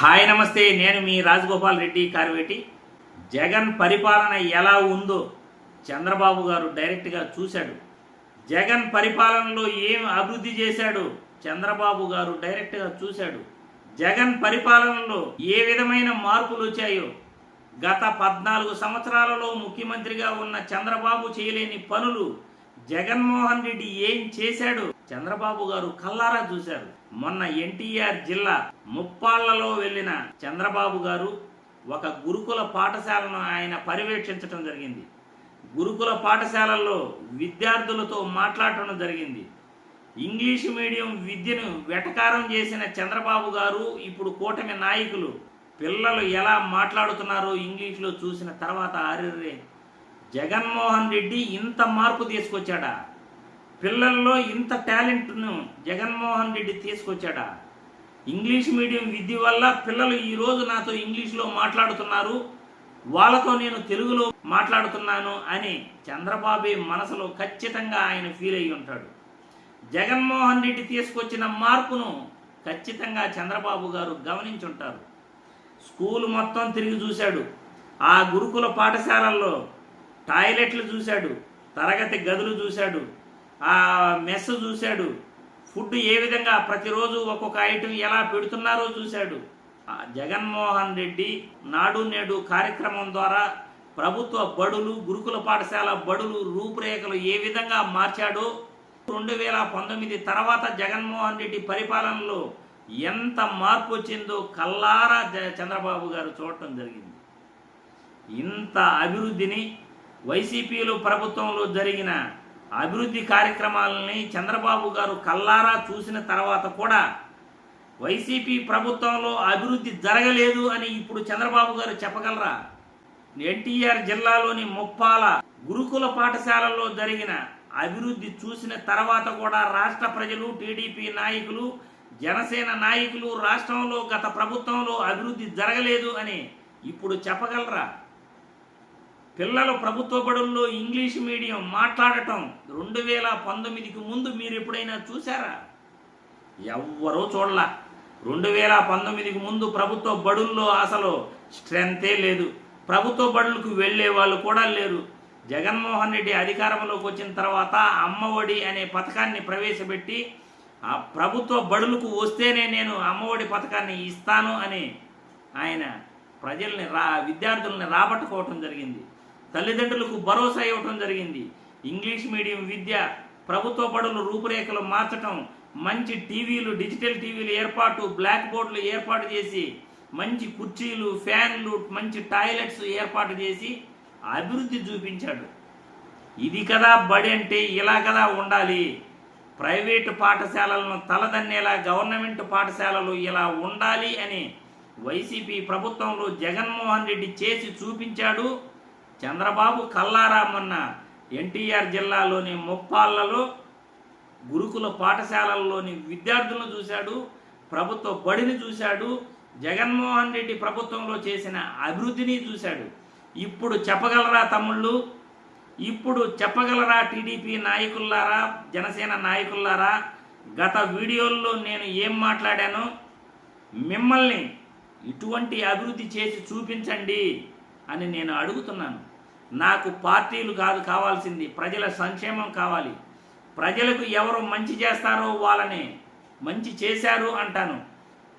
Hi నమస్తే నేను మీ రాజగోపాల్ రెడ్డి కార్వేటి. జగన్ పరిపాలన ఎలా ఉందో చంద్రబాబు గారు డైరెక్ట్గా చూశాడు. జగన్ పరిపాలనలో ఏం అభివృద్ధి చేశాడు చంద్రబాబు గారు డైరెక్ట్గా చూశాడు. జగన్ పరిపాలనలో ఏ విధమైన మార్పులు వచ్చాయో గత పద్నాలుగు సంవత్సరాలలో ముఖ్యమంత్రిగా ఉన్న చంద్రబాబు చేయలేని పనులు జగన్మోహన్ రెడ్డి ఏం చేశాడు చంద్రబాబు గారు కల్లారా చూశారు. మొన్న ఎన్టీఆర్ జిల్లా ముప్పాళ్ళలో వెళ్ళిన చంద్రబాబు గారు ఒక గురుకుల పాఠశాలను ఆయన పర్యవేక్షించడం జరిగింది. గురుకుల పాఠశాలల్లో విద్యార్థులతో మాట్లాడటం జరిగింది. ఇంగ్లీష్ మీడియం విద్యను వెటకారం చేసిన చంద్రబాబు గారు ఇప్పుడు కూటమి నాయకులు. పిల్లలు ఎలా మాట్లాడుతున్నారో ఇంగ్లీష్లో చూసిన తర్వాత అరెర్రే జగన్మోహన్ రెడ్డి ఇంత మార్పు తీసుకొచ్చాడా? పిల్లల్లో ఇంత టాలెంట్ను జగన్మోహన్ రెడ్డి తీసుకొచ్చాడా? ఇంగ్లీష్ మీడియం విద్య వల్ల పిల్లలు ఈరోజు నాతో ఇంగ్లీష్లో మాట్లాడుతున్నారు వాళ్ళతో నేను తెలుగులో మాట్లాడుతున్నాను అని చంద్రబాబు మనసులో ఖచ్చితంగా ఆయన ఫీల్ అయ్యి ఉంటాడు. జగన్మోహన్ రెడ్డి తీసుకొచ్చిన మార్పును ఖచ్చితంగా చంద్రబాబు గారు గమనించుంటారు. స్కూల్ మొత్తం తిరిగి చూశాడు. ఆ గురుకుల పాఠశాలల్లో టాయిలెట్లు చూశాడు. తరగతి గదులు చూశాడు. ఆ మెస్ చూశాడు. ఫుడ్ ఏ విధంగా ప్రతిరోజు ఒక్కొక్క ఐటెం ఎలా పెడుతున్నారో చూశాడు. జగన్మోహన్ రెడ్డి నాడు నేడు కార్యక్రమం ద్వారా ప్రభుత్వ బడులు గురుకుల పాఠశాల బడులు రూపురేఖలు ఏ విధంగా మార్చాడో రెండు వేల పంతొమ్మిది తర్వాత జగన్మోహన్ రెడ్డి పరిపాలనలో ఎంత మార్పు వచ్చిందో కల్లారా జ- చంద్రబాబు గారు చూడటం జరిగింది. ఇంత అభివృద్ధిని వైసీపీలో ప్రభుత్వంలో జరిగిన అభివృద్ధి కార్యక్రమాలని చంద్రబాబు గారు కల్లారా చూసిన తర్వాత కూడా వైసీపీ ప్రభుత్వంలో అభివృద్ధి జరగలేదు అని ఇప్పుడు చంద్రబాబు గారు చెప్పగలరా? ఎన్టీఆర్ జిల్లాలోని ముప్పాల గురుకుల పాఠశాలల్లో జరిగిన అభివృద్ధి చూసిన తర్వాత కూడా రాష్ట్ర ప్రజలు టీడీపీ నాయకులు జనసేన నాయకులు రాష్ట్రంలో గత ప్రభుత్వంలో అభివృద్ధి జరగలేదు అని ఇప్పుడు చెప్పగలరా? పిల్లలు ప్రభుత్వ బడుల్లో ఇంగ్లీష్ మీడియం మాట్లాడటం రెండు వేల పంతొమ్మిదికి ముందు మీరు ఎప్పుడైనా చూసారా ఎవ్వరూ చూడలా. రెండు వేల పంతొమ్మిదికి ముందు ప్రభుత్వ బడుల్లో అసలు స్ట్రెంతే లేదు. ప్రభుత్వ బడులకు వెళ్ళే వాళ్ళు కూడా లేరు. జగన్మోహన్ రెడ్డి అధికారంలోకి వచ్చిన తర్వాత అమ్మఒడి అనే పథకాన్ని ప్రవేశపెట్టి ఆ ప్రభుత్వ బడులకు వస్తేనే నేను అమ్మఒడి పథకాన్ని ఇస్తాను అని ఆయన ప్రజల్ని రా విద్యార్థుల్ని రాబట్టుకోవటం జరిగింది. తల్లిదండ్రులకు భరోసా ఇవ్వటం జరిగింది. ఇంగ్లీష్ మీడియం విద్య ప్రభుత్వ బడులు రూపురేఖలు మార్చటం మంచి టీవీలు డిజిటల్ టీవీలు ఏర్పాటు బ్లాక్ బోర్డులు ఏర్పాటు చేసి మంచి కుర్చీలు ఫ్యాన్లు మంచి టాయిలెట్స్ ఏర్పాటు చేసి అభివృద్ధి చూపించాడు. ఇది కదా బడి అంటే ఇలా కదా ఉండాలి. ప్రైవేటు పాఠశాలలను తలదన్నేలా గవర్నమెంట్ పాఠశాలలు ఇలా ఉండాలి అని వైసీపీ ప్రభుత్వంలో జగన్మోహన్ రెడ్డి చేసి చూపించాడు. చంద్రబాబు కల్లారామన్న ఎన్టీఆర్ జిల్లాలోని ముప్పాళ్ళలో గురుకుల పాఠశాలల్లోని విద్యార్థులను చూశాడు ప్రభుత్వ బడిని చూశాడు జగన్మోహన్ రెడ్డి ప్రభుత్వంలో చేసిన అభివృద్ధిని చూశాడు. ఇప్పుడు చెప్పగలరా తమ్ముళ్ళు? ఇప్పుడు చెప్పగలరా టీడీపీ నాయకుల్లారా జనసేన నాయకుల్లారా? గత వీడియోల్లో నేను ఏం మాట్లాడానో? మిమ్మల్ని ఇటువంటి అభివృద్ధి చేసి చూపించండి అని నేను అడుగుతున్నాను. నాకు పార్టీలు కాదు కావాల్సింది ప్రజల సంక్షేమం కావాలి. ప్రజలకు ఎవరు మంచి చేస్తారో వాళ్ళని మంచి చేశారు అంటాను.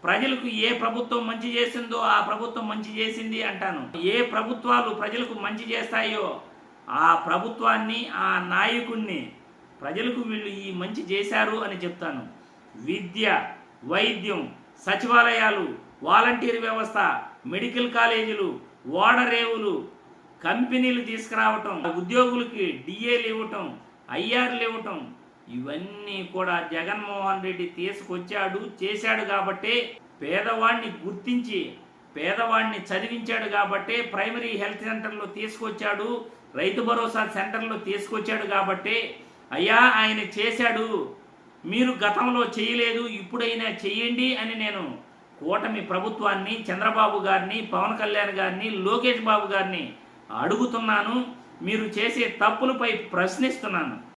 ప్రజలకు ఏ ప్రభుత్వం మంచి చేసిందో ఆ ప్రభుత్వం మంచి చేసింది అంటాను. ఏ ప్రభుత్వాలు ప్రజలకు మంచి చేస్తాయో ఆ ప్రభుత్వాన్ని ఆ నాయకుణ్ణి ప్రజలకు వీళ్ళు ఈ మంచి చేశారు అని చెప్తాను. విద్య వైద్యం సచివాలయాలు వాలంటీర్ వ్యవస్థ మెడికల్ కాలేజీలు ఓడరేవులు కంపెనీలు తీసుకురావటం ఉద్యోగులకి డిఏలు ఇవ్వటం ఐఆర్లు ఇవ్వటం ఇవన్నీ కూడా జగన్మోహన్ రెడ్డి తీసుకొచ్చాడు చేశాడు కాబట్టే పేదవాడిని గుర్తించి పేదవాడిని చదివించాడు కాబట్టే ప్రైమరీ హెల్త్ సెంటర్లో తీసుకొచ్చాడు రైతు భరోసా సెంటర్లో తీసుకొచ్చాడు కాబట్టే అయ్యా ఆయన చేశాడు మీరు గతంలో చేయలేదు ఇప్పుడైనా చెయ్యండి అని నేను కూటమి ప్రభుత్వాన్ని చంద్రబాబు గారిని పవన్ కళ్యాణ్ గారిని లోకేష్ బాబు గారిని అడుగుతున్నాను మీరు చేసే తప్పులపై ప్రశ్నిస్తున్నాను.